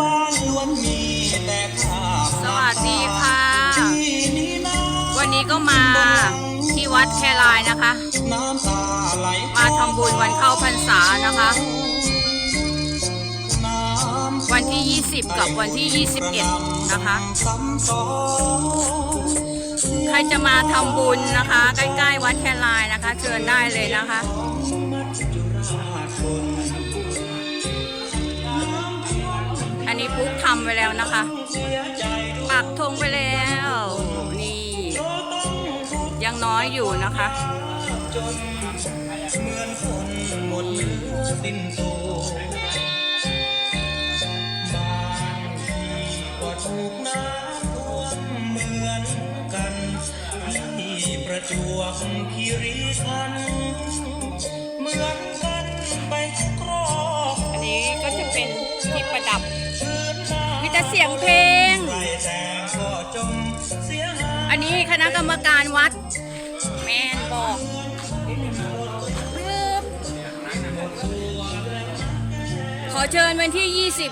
บ้านล้วนมีแต่ข้าวสวัสดีค่ะที่นี่น้วันนี้ก็มาที่วัดแครายนะคะำน้ำตาไหลมาทำบุญวันเข้าพรรษานะคะน้ำวันที่ 20 กับวันที่ 21 นะคะซ้ำซ้อนใครจะมาทำบุญนะคะ ใกล้ๆวัดแครายนะคะ เชิญได้เลยนะคะ นี้ปุ๊กทำไปแล้วนะคะปักธงไปแล้ว นี่ ยังน้อยอยู่นะคะจนเหมือนคนหมดเนื้อสิ้นตัวบานที่ก็ถูกน้ำท่วมเหมือนกันที่ประจวบคีรีขันธ์เหมือนกันไป เสียงเพลง อันนี้คณะกรรมการวัด แมนบอกขอเชิญวันที่ 20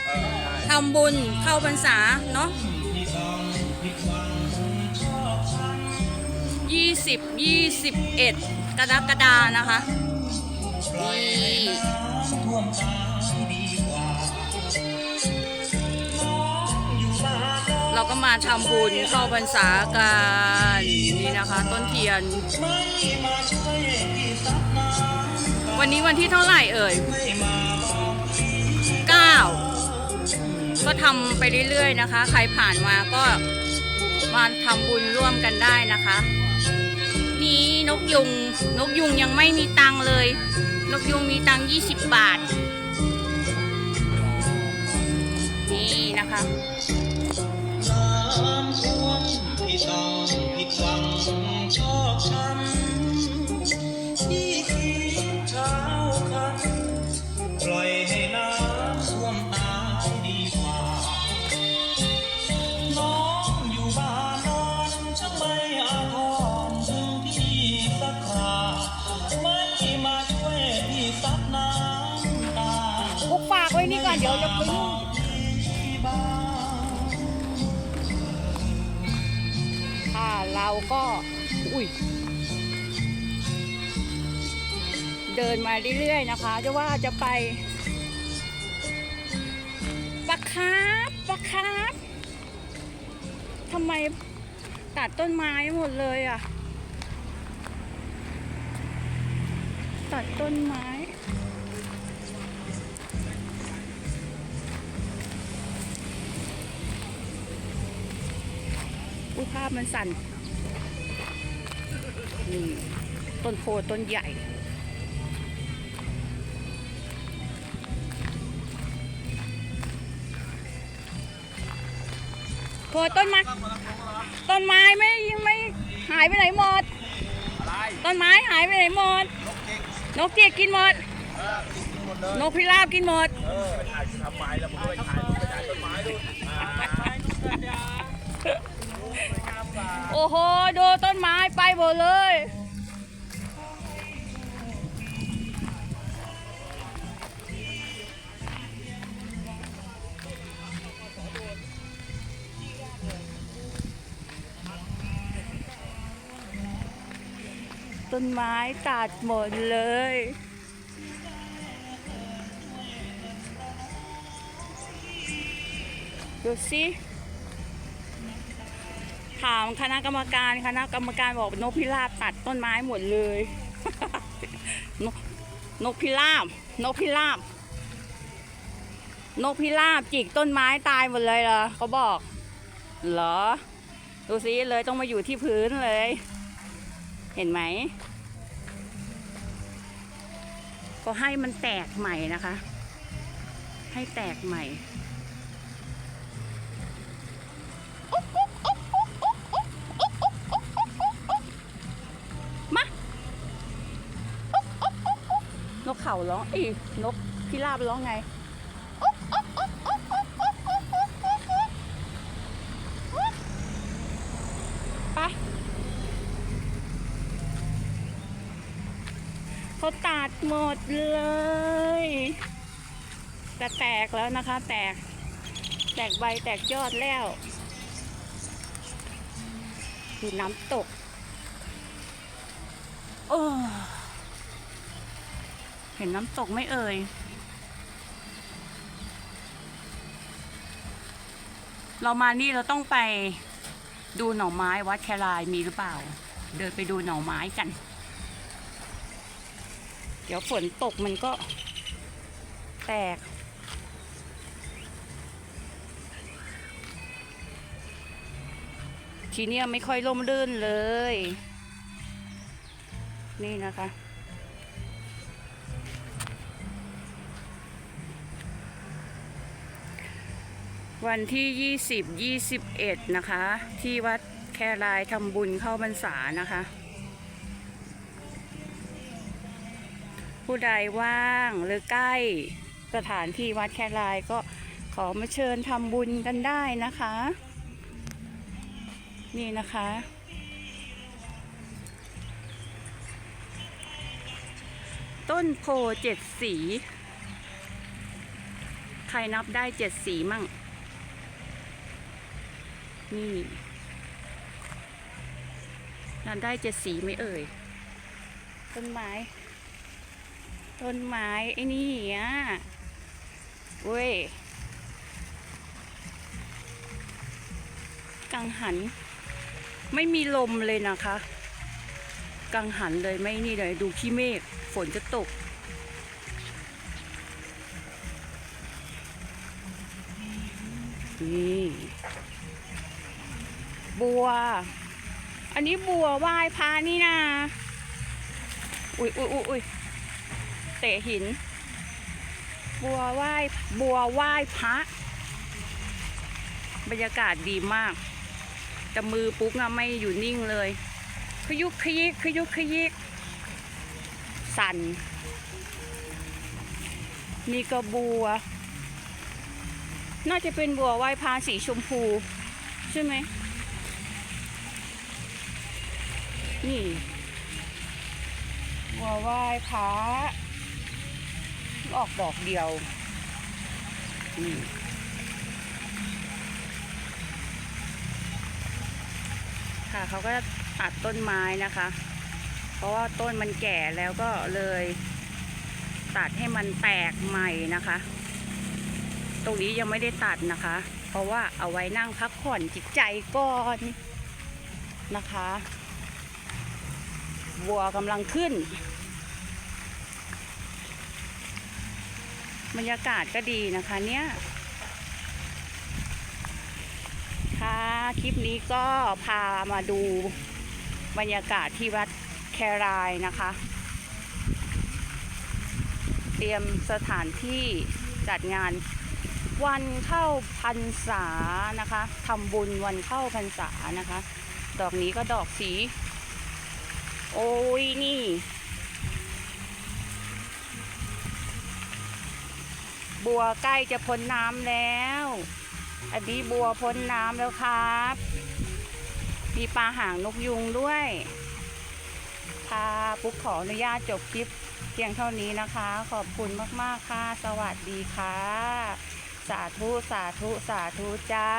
21ทำบุญเข้าพรรษา เนาะ20 21 กรกฎานะคะนี่ เราก็มาทำบุญเข้าพรรษากันนี่นะคะ ต้นเทียน วันนี้วันที่เท่าไหร่เอ่ยไม่มาบอกพี่9ก็ทำไปเรื่อยๆนะคะ ใครผ่านมาก็มาทำบุญร่วมกันได้นะคะ นี่นกยุงนกยุงยังไม่มีตังเลย นกยุงมีตังค์20บาท นี่นะคะ ที่ต้องผิดหวังชอกช้ำที่คิดเช้าคันปล่อยให้น้ำท่วมตายดีกว่า น้องอยู่บ้านนอนช่างไม่อาทรถึงที่สักคราไม่มาช่วยพี่ซับน้ำตา พกฝากไว้นี่ก่อนเดี๋ยวจะไปนู่นที่บ้าน เราก็อุ้ยเดินมาเรื่อยๆนะคะ จะว่าจะไปปะคาบปะคาบทำไมตัดต้นไม้หมดเลยอะ ตัดต้นไม้ ภาพมันสั่นนี่ต้นโพต้นใหญ่โพต้นไม้ต้นไม้ไม่ไม่หายไปไหนหมด ต้นไม้หายไปไหนหมด นกเกียกกินหมด นกพิราบกินหมด โอ้โห ดูต้นไม้ไปหมดเลย ต้นไม้ตัดหมดเลยดูสิ ถามคณะกรรมการคณะกรรมการบอกนกพิราบตัดต้นไม้หมดเลย นกนกพิราบ นกพิราบ นกพิราบจิกต้นไม้ตายหมดเลยเหรอเขาบอก เหรอ ดูสิเลยต้องมาอยู่ที่พื้นเลย เห็นไหม ก็ให้มันแตกใหม่นะคะ ให้แตกใหม่าร้องอีนกพิราบร้องไงไปเขาตัดหมดเลยไปจะแตกแล้วนะคะ แตก แตกใบแตกยอดแล้วดูน้ำตก โอ้ ห็นน้ำตกไม่เอ่ย เรามานี่เราต้องไปดูหน่อไม้วัดแครายมีหรือเปล่า เดินไปดูหน่อไม้กัน เดี๋ยวฝนตกมันก็แตก ทีเนี้ยไม่ค่อยร่มรื่นเลย นี่นะคะ วันที่ 20 21 นะคะ ที่วัดแครายทำบุญเข้าพรรษานะคะ ผู้ใดว่างหรือใกล้สถานที่วัดแครายก็ขอมาเชิญทำบุญกันได้นะคะ นี่นะคะ ต้นโพเจ็ดสี ใครนับได้เจ็ดสีมั่ง นี่นับได้เจ็ดสีไหมเอ่ย ต้นไม้ ต้นไม้ ไอ้นี่อะเว้ย กังหัน ไม่มีลมเลยนะคะ กังหันเลยไม่นี่เลย ดูขี้เมฆฝนจะตกนี่ บัว อันนี้บัวไหว้พระนี่นะอุ้ยอุ้ยอุ้ยอุ้ยเตะหิน บัวไหว้บัวไหว้พระบรรยากาศดีมาก แต่มือปุ๊กอะไม่อยู่นิ่งเลยขยุกขยิกขยุกขยิกสั่นนี่ก็บัว น่าจะเป็นบัวไหว้พระสีชมพู ใช่ไหม นี่บัวไหว้พระออกดอกเดียวนี่ค่ะเขาก็จะตัดต้นไม้นะคะ เพราะว่าต้นมันแก่แล้วก็เลย ตัดให้มันแตกใหม่นะคะ ตรงนี้ยังไม่ได้ตัดนะคะ เพราะว่าเอาไว้นั่งพักผ่อนจิตใจก่อนนะคะ บัวกำลังขึ้น บรรยากาศก็ดีนะคะเนี่ยค่ะคลิปนี้ก็พามาดูบรรยากาศที่วัดแครายนะคะ เตรียมสถานที่จัดงานวันเข้าพรรษานะคะทำบุญวันเข้าพรรษานะคะ ดอกนี้ก็ดอกสี โอ้ยนี่ บัวใกล้จะพ้นน้ำแล้ว อันนี้บัวพ้นน้ำแล้วครับ มีปลาหางนกยุงด้วยค่ะปุ๊กขออนุญาตจบคลิปเพียงเท่านี้นะคะ ขอบคุณมาก ๆ ค่ะ สวัสดีค่ะ สาธุ สาธุ สาธุจ้า